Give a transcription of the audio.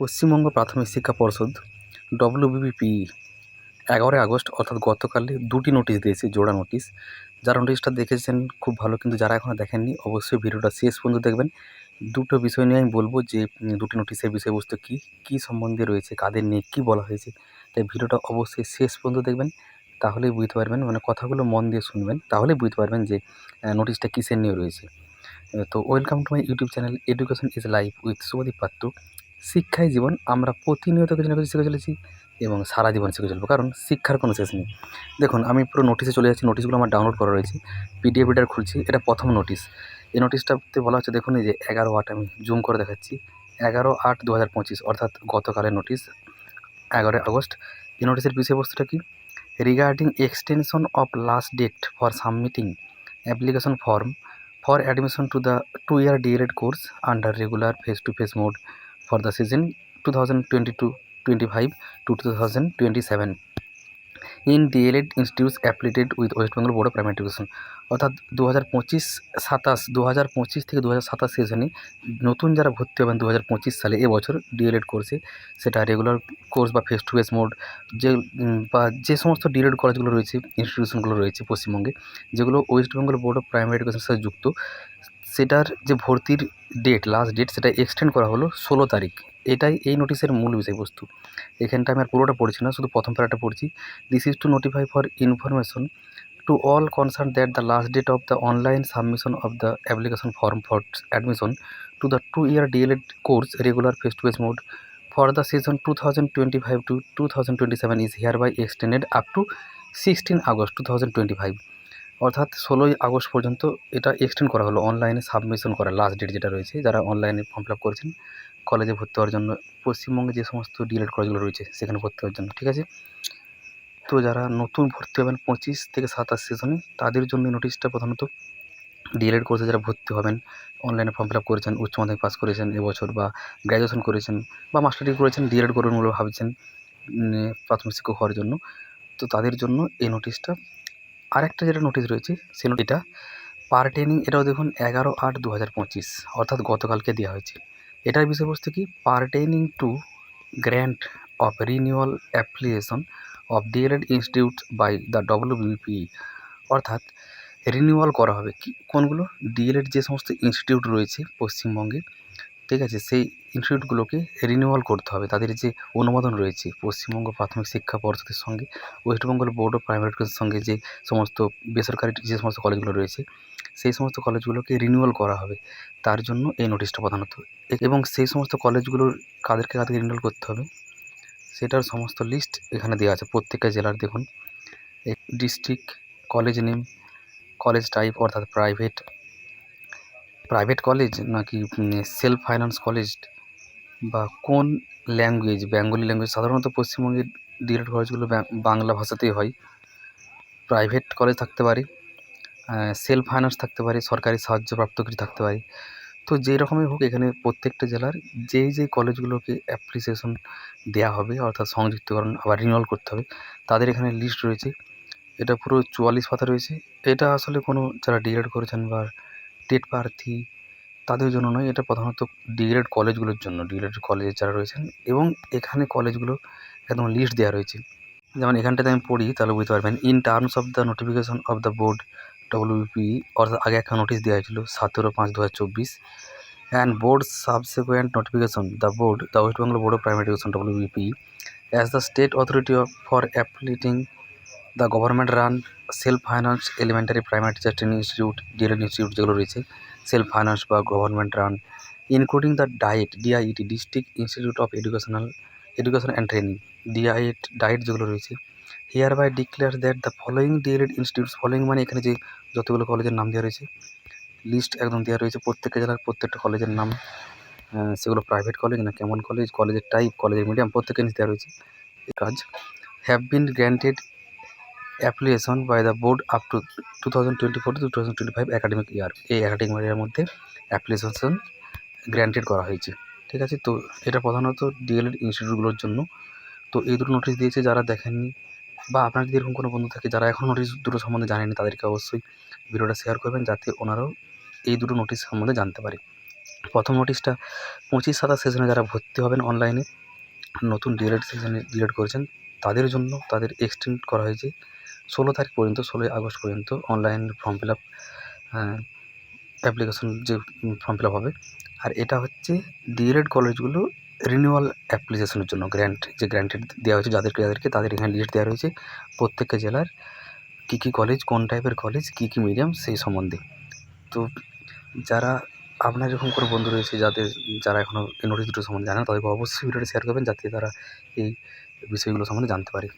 পশ্চিমবঙ্গ প্রাথমিক শিক্ষা পর্ষদ ডব্লিউবিপিই এগারোই আগস্ট, অর্থাৎ গতকালে দুটি নোটিশ দিয়েছে, জোড়া নোটিশ। যারা নোটিশটা দেখেছেন খুব ভালো, কিন্তু যারা এখনও দেখেননি, অবশ্যই ভিডিওটা শেষ পর্যন্ত দেখবেন। দুটো বিষয় নিয়ে আমি বলব যে দুটি নোটিশের বিষয়বস্তু কী কী সম্বন্ধে রয়েছে, কাদের নিয়ে কী বলা হয়েছে, তাই ভিডিওটা অবশ্যই শেষ পর্যন্ত দেখবেন। তাহলেই বুঝতে পারবেন মানে কথাগুলো মন দিয়ে শুনবেন, তাহলেই বুঝতে পারবেন যে নোটিশটা কিসের নিয়ে রয়েছে। তো welcome to my YouTube channel education is life with Shubhadip Patra শিক্ষাই জীবন। আমরা প্রতিনিয়ত কিছু না কিছু শিখে চলেছি এবং সারা জীবন শিখে চলবো, কারণ শিক্ষার কোনো শেষ নেই। দেখুন, আমি পুরো নোটিশে চলে যাচ্ছি নোটিশগুলো আমার ডাউনলোড করা রয়েছে। পিডিএফ রিডার খুলছি, এটা প্রথম নোটিশ এই নোটিশটাতে বলা হচ্ছে, দেখুন এই যে এগারো আট আমি জুম করে দেখাচ্ছি। এগারো আট দু হাজার পঁচিশ, অর্থাৎ গতকালের নোটিশ এগারোই আগস্ট। এই নোটিশের বিষয়বস্তুটা কি? Regarding extension of last date for submitting application form for admission to the two year DElEd course under regular face to face mode for the season 2022-25 to 2027 in DLED institutes affiliated with West Bengal Board of Primary Education. অর্থাৎ দু হাজার পঁচিশ সাতাশ দু হাজার পঁচিশ থেকে দু হাজার সাতাশ সেশনে নতুন যারা ভর্তি হবেন দু হাজার পঁচিশ সালে এবছর ডিএলএড কোর্সে সেটা রেগুলার কোর্স বা ফেস টু ফেস মোড যে বা যে সমস্ত ডিএলএড কলেজগুলো রয়েছে ইনস্টিটিউশনগুলো রয়েছে পশ্চিমবঙ্গে, যেগুলো West Bengal board of primary এডুকেশনের সাথে যুক্ত সেটার যে ভর্তির ডেট লাস্ট ডেট সেটা এক্সটেন্ড করা হলো ষোলো তারিখ। এটাই এই নোটিশের মূল বিষয়বস্তু। এখানটা আমি আর পুরোটা পড়ছি না, শুধু প্রথম প্যারাটা পড়ছি। This is to notify for information to all concern that the last date of the online submission of the application form for admission to the two year DElEd course regular face to face mode for the season two thousand twenty five to two thousand twenty seven is hereby extended up to sixteen August two thousand twenty five অর্থাৎ ষোলোই August পর্যন্ত এটা extend করা হলো অনলাইনে submission করা last date যেটা রয়েছে, যারা অনলাইনে ফর্ম ফিল আপ করেছেন কলেজে ভর্তি হওয়ার জন্য, পশ্চিমবঙ্গে যে সমস্ত ডিএলএড কলেজগুলো রয়েছে, সেখানে ভর্তি হওয়ার জন্য, ঠিক আছে? তো যারা নতুন ভর্তি হবেন, পঁচিশ থেকে সাতাশ সেশনে তাদের জন্য নোটিশটা প্রধানত ডিএলএড কোর্সে যারা ভর্তি হবেন অনলাইনে ফর্ম ফিল আপ করেছেন, উচ্চ মাধ্যমিক পাস করেছেন, এবছর বা গ্র্যাজুয়েশন করেছেন, বা মাস্টার ডিগ্রি করেছেন ডিএলএড করবেন বলে ভাবছেন প্রাথমিক শিক্ষক হওয়ার জন্য, তো তাদের জন্য এই নোটিশটা আরেকটা যেটা নোটিশ রয়েছে সে এটা পারটেনিং এটাও দেখুন এগারো আট দু হাজার পঁচিশ, অর্থাৎ গতকালকে দেওয়া হয়েছে। এটার বিষয়বস্তু কি? Pertaining to grant of renewal application of DElEd institute by the WBP অর্থাৎ রিনিউয়াল করা হবে। কি? কোনগুলো? ডিএলএড যে সমস্ত ইনস্টিটিউট রয়েছে পশ্চিমবঙ্গে ঠিক আছে, সেই ইনস্টিটিউটগুলোকে রিনিউয়াল করতে হবে। তাদের যে অনুমোদন রয়েছে, পশ্চিমবঙ্গ প্রাথমিক শিক্ষা পর্ষদের সঙ্গে, West Bengal board of primary এডুকেশনের সঙ্গে যে সমস্ত বেসরকারি যে সমস্ত কলেজগুলো রয়েছে, সেই সমস্ত কলেজগুলোকে রিনিউয়াল করা হবে। তার জন্য এই নোটিশটা প্রধানত। এবং সেই সমস্ত কলেজগুলোর কাদেরকে কাদেরকে রিনিউয়াল করতে হবে, সেটার সমস্ত লিস্ট এখানে দেওয়া আছে। প্রত্যেকটা জেলার দেখুন district college name college type অর্থাৎ প্রাইভেট প্রাইভেট কলেজ নাকি সেলফ ফাইন্যান্স কলেজ বা কোন ল্যাঙ্গুয়েজ বেঙ্গলি ল্যাঙ্গুয়েজ সাধারণত পশ্চিমবঙ্গের ডিএলএড কলেজগুলো বাংলা ভাষাতেই হয়। প্রাইভেট কলেজ থাকতে পারে সেলফ ফাইন্যান্স থাকতে পারে, সরকারি সাহায্যপ্রাপ্ত কিছু থাকতে পারে। তো যেই রকমই হোক, এখানে প্রত্যেকটা জেলার যেই যেই কলেজগুলোকে অ্যাপ্লিকেশন দেওয়া হবে, অর্থাৎ সংযুক্তকরণ আবার রিনিউয়াল করতে হবে, তাদের এখানে লিস্ট রয়েছে। এটা পুরো চুয়াল্লিশ পাতা রয়েছে। এটা আসলে কোনো যারা ডিএড করেছেন বা টেট প্রার্থী তাদের জন্য নয়, এটা প্রধানত ডিএড কলেজগুলোর জন্য ডিএড কলেজে যারা রয়েছেন এবং এখানে কলেজগুলো একদম লিস্ট দেওয়া রয়েছে। যেমন এখানটাতে আমি পড়ি, তাহলে বুঝতে পারবেন in terms of the notification of the board WBP অর্থাৎ আগে একটা নোটিশ দেওয়া হয়েছিল সতেরো পাঁচ দু হাজার চব্বিশ and board subsequent notification the board the West Bengal board of primary education WBP as the state authority of for affiliating the government run self finance elementary primary teacher training institute DElEd institute যেগুলো রয়েছে self finance বা government run including the DIET DIT district institute of educational education and training DIET DIET যেগুলো রয়েছে। Hereby declare that the following DElEd institutes following মানে এখানে যে যতগুলো কলেজের নাম দেওয়া রয়েছে লিস্ট একদম দেওয়া রয়েছে, প্রত্যেকটা জেলার প্রত্যেকটা কলেজের নাম সেগুলো প্রাইভেট কলেজ না কেমন কলেজ কলেজের টাইপ কলেজের মিডিয়াম প্রত্যেকের নিচে দেওয়া রয়েছে। কাজ have been granted application by the board up to two thousand twenty four two thousand twenty five year এই অ্যাকাডেমিক ইয়ারের মধ্যে অ্যাপ্লিকেশন গ্র্যান্টেড করা হয়েছে। ঠিক আছে? তো এটা প্রধানত ডিএলএড ইনস্টিটিউটগুলোর জন্য। তো এই দুটো নোটিশ দিয়েছে যারা দেখেননি বা আপনার যদি এরকম কোনো বন্ধু থাকে যারা এখন নোটিশ দুটো সম্বন্ধে জানেনি, তাদেরকে অবশ্যই ভিডিওটা শেয়ার করবেন যাতে ওনারাও এই দুটো নোটিশ সম্বন্ধে জানতে পারে। প্রথম নোটিশটা পঁচিশ সাতাশ সেশনে যারা ভর্তি হবেন অনলাইনে নতুন ডিএলএড সেশনে ডিএলএড করেছেন, তাদের জন্য তাদের এক্সটেন্ড করা হয়েছে। ষোলো তারিখ পর্যন্ত, ষোলোই আগস্ট পর্যন্ত online form fill up application যে ফর্ম ফিল আপ হবে। আর এটা হচ্ছে ডিএলএড কলেজগুলো রিনিউয়াল অ্যাপ্লিকেশনের জন্য গ্র্যান্ট যে গ্র্যান্টেড দেওয়া হয়েছে যাদেরকে যাদেরকে তাদের এখানে লিস্ট দেওয়া রয়েছে, প্রত্যেকটা জেলার কী কী কলেজ কোন টাইপের কলেজ কী কী মিডিয়াম সেই সম্বন্ধে। তো যারা, আপনার এরকম কোনো বন্ধু রয়েছে, যাদের, যারা এখনও এই নোটিশ দুটো সম্বন্ধে জানে না, তাদেরকে অবশ্যই ভিডিওটা শেয়ার করবেন, যাতে তারা এই বিষয়গুলো সম্বন্ধে জানতে পারে।